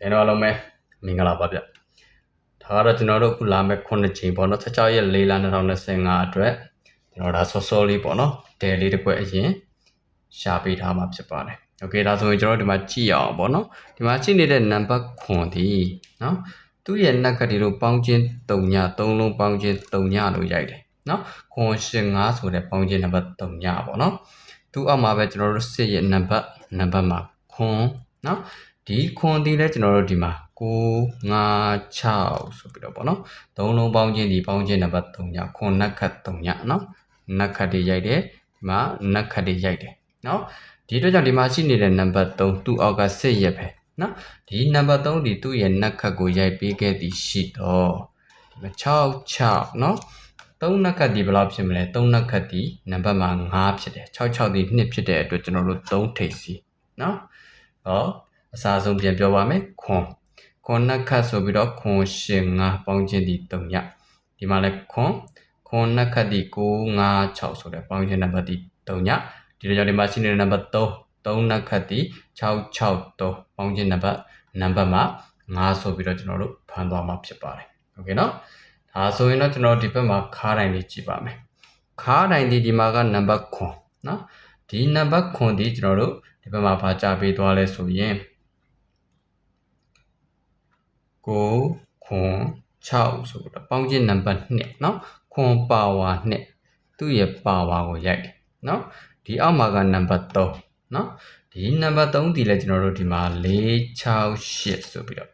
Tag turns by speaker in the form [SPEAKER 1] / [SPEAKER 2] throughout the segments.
[SPEAKER 1] ကျွန်တော်အားလုံးပဲမင်္ဂလာပါဗျဒါကတော့ကျွန်တော်တို့အခုလာမဲ့9ချိန်ပေါ့နော်16ရက်4လ2025အတွက်ကျွန်တော်ဒါစောစောလေးပေါ့နော်ဒယ်လေးတစ်ခွက်အရင်ရှာပေးထားမှာဖြစ်ပါတယ်โอเคဒါဆိုရင်ကျွန်တော်တို့ဒီမှာကြည့်ရအောင်ပေါ့နော်ဒီမှာကြည့်နေတဲ့နံပါတ်ခွန်ဒီနော်သူ့ရဲ့နက်ကတိလို့ပေါင်းချင်း3ည3လုံးပေါင်းချင်း3ညလို့ရိုက်တယ်နော်ခွန်ရှင်5ဆိုတဲ့ပေါင်းချင်းနံပါတ်3ညပေါ့နော်သူ့အောက်မှာပဲကျွန်တော်တို့စစ်ရဲ့နံပါတ်နံပါတ်မှာခွန်နော် ဒီခွန်ဒီလဲကျွန်တော်တို့ဒီမှာ9 5 6ဆိုပြီးတော့ပေါ့နော်သုံးလုံးပေါင်းချင်းဒီပေါင်းချင်းနံပါတ်3ညခွန်နက်ခတ်3ညနော်နက်ခတ်တွေရိုက်တယ်ဒီမှာနက်ခတ်တွေရိုက်တယ်နော်ဒီအတွက်ကြောင့်ဒီမှာရှိနေတဲ့နံပါတ်3သူ့အောက်ကစစ်ရက်ပဲနော်ဒီနံပါတ်3ဒီသူ့ရဲ့နက်ခတ်ကိုရိုက်ပေးခဲ့သည်ရှိတော့ဒီမှာ6 6နော်3နက်ခတ်ဒီဘယ်လောက်ဖြစ်မလဲ3နက်ခတ်ဒီနံပါတ်မှာ5ဖြစ်တယ်6 6ဒီ2ဖြစ်တဲ့အတွက်ကျွန်တော်တို့3ထိပ်စီနော်ဟော အစားဆုံးပြန်ပြောပါမယ်ခွန်ခွန်နက်ခတ်ဆိုပြီးတော့ခွန်ရှင်ငါပေါင်းခြင်းဒီ3ညဒီမှာလဲခွန်ခွန်နက်ခတ်ဒီ9 5 6ဆိုတဲ့ပေါင်းခြင်းနံပါတ်ဒီ3ညဒီလိုကြောင့်ဒီမှာရှိနေတဲ့နံပါတ်3 3နက်ခတ်ဒီ6 6 3ပေါင်းခြင်းနံပါတ်နံပါတ်မှာ5ဆိုပြီးတော့ကျွန်တော်တို့ဖန်သွားမှာဖြစ်ပါတယ်โอเคเนาะဒါဆိုရင်တော့ကျွန်တော်ဒီဘက်မှာခါးတိုင်းလေးကြည့်ပါမယ်ခါးတိုင်းဒီဒီမှာကနံပါတ်ခွန်เนาะဒီနံပါတ်ခွန်ဒီကျွန်တော်တို့ဒီဘက်မှာဗာကြားပေးသွားလဲဆိုရင် ကိုခွန်6ဆိုတော့ပေါင်းခြင်းနံပါတ်2เนาะခွန်ပါဝါ2သူ့ရဲ့ပါဝါကိုရိုက်တယ်เนาะဒီအောက်မှာကနံပါတ်3เนาะဒီနံပါတ်3ဒီလဲကျွန်တော်တို့ဒီမှာ4 6 8ဆိုပြီးတော့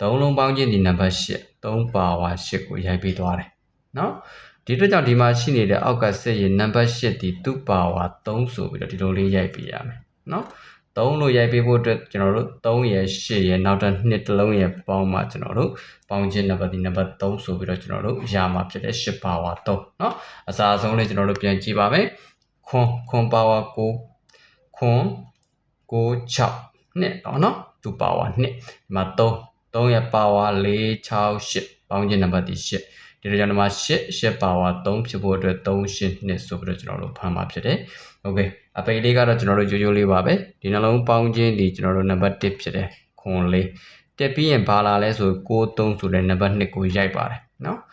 [SPEAKER 1] သုံးလုံးပေါင်းခြင်းဒီနံပါတ်8 3ပါဝါ8ကိုရိုက်ပေးသွားတယ်เนาะဒီအတွက်ကြောင့်ဒီမှာရှိနေတဲ့အောက်ကဆက်ရင်နံပါတ်8ဒီသူ့ပါဝါ3ဆိုပြီးတော့ဒီလိုလေးရိုက်ပေးရမယ်เนาะ 3လို့ရိုက်ပေးဖို့အတွက်ကျွန်တော်တို့3ရယ်8ရယ်နောက်တစ်နှစ်တစ်လုံးရယ်ပေါင်းမှကျွန်တော်တို့ပေါင်းခြင်းနံပါတ်ဒီနံပါတ်3ဆိုပြီးတော့ကျွန်တော်တို့ရမှာဖြစ်တဲ့8ပါဝါ3เนาะအစားအဆုံးလေးကျွန်တော်တို့ပြန်ကြည့်ပါမယ်ခွန်ခွန်ပါဝါ9ခွန်6 6နှစ်တော့เนาะသူပါဝါ2ဒီမှာ3 3ရယ်ပါဝါ4 6 8ပေါင်းခြင်းနံပါတ်ဒီ8 ဒီလိုကြောင့်ဒီမှာ8 8ပါဝါ3ဖြစ်ဖို့အတွက်3 8နှစ်ဆိုပြီးတော့ကျွန်တော်တို့ဖမ်းမှာဖြစ်တယ်။ Okay အပိတ်လေးကတော့ကျွန်တော်တို့ရိုးရိုးလေးပါပဲ။ဒီနှလုံးပေါင်းခြင်းဒီကျွန်တော်တို့နံပါတ်1ဖြစ်တယ်။ခွန်လေးတက်ပြီးရင်ဘာလာလဲဆို63ဆိုတဲ့နံပါတ်2ကိုရိုက်ပါတယ်နော်။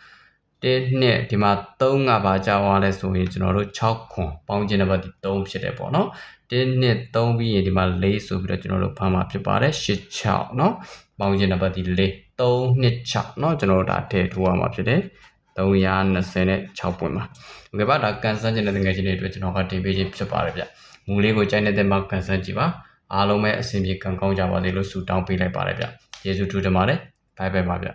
[SPEAKER 1] 1နှစ်ဒီမှာ3ကဘာကြောင်းသွားလဲဆိုရင်ကျွန်တော်တို့6ခွန်ပေါင်းခြင်းနံပါတ်ဒီ3ဖြစ်တယ်ပေါ့နော်။1နှစ်3ပြီးရင်ဒီမှာ4ဆိုပြီးတော့ကျွန်တော်တို့ဖမ်းမှာဖြစ်ပါတယ်8 6နော်။ပေါင်းခြင်းနံပါတ်ဒီ4 3နှစ်6เนาะကျွန်တော်တို့ဒါထည့်ထိုးရမှာဖြစ်တယ်326ပွင့်ပါโอเคပါဒါကန်ဆန်းခြင်းတဲ့ငွေချင်းတွေအတွက်ကျွန်တော်ကတင်ပေးခြင်းဖြစ်ပါတယ်ဗျမူလေးကိုကြိုက်နေတဲ့မှာကန်ဆန်းကြည့်ပါအားလုံးပဲအဆင်ပြေကံကောင်းကြပါစေလို့ဆုတောင်းပေးလိုက်ပါတယ်ဗျယေရှုထူးတင်ပါတယ်ဘိုင်ဘိုင်ပါဗျ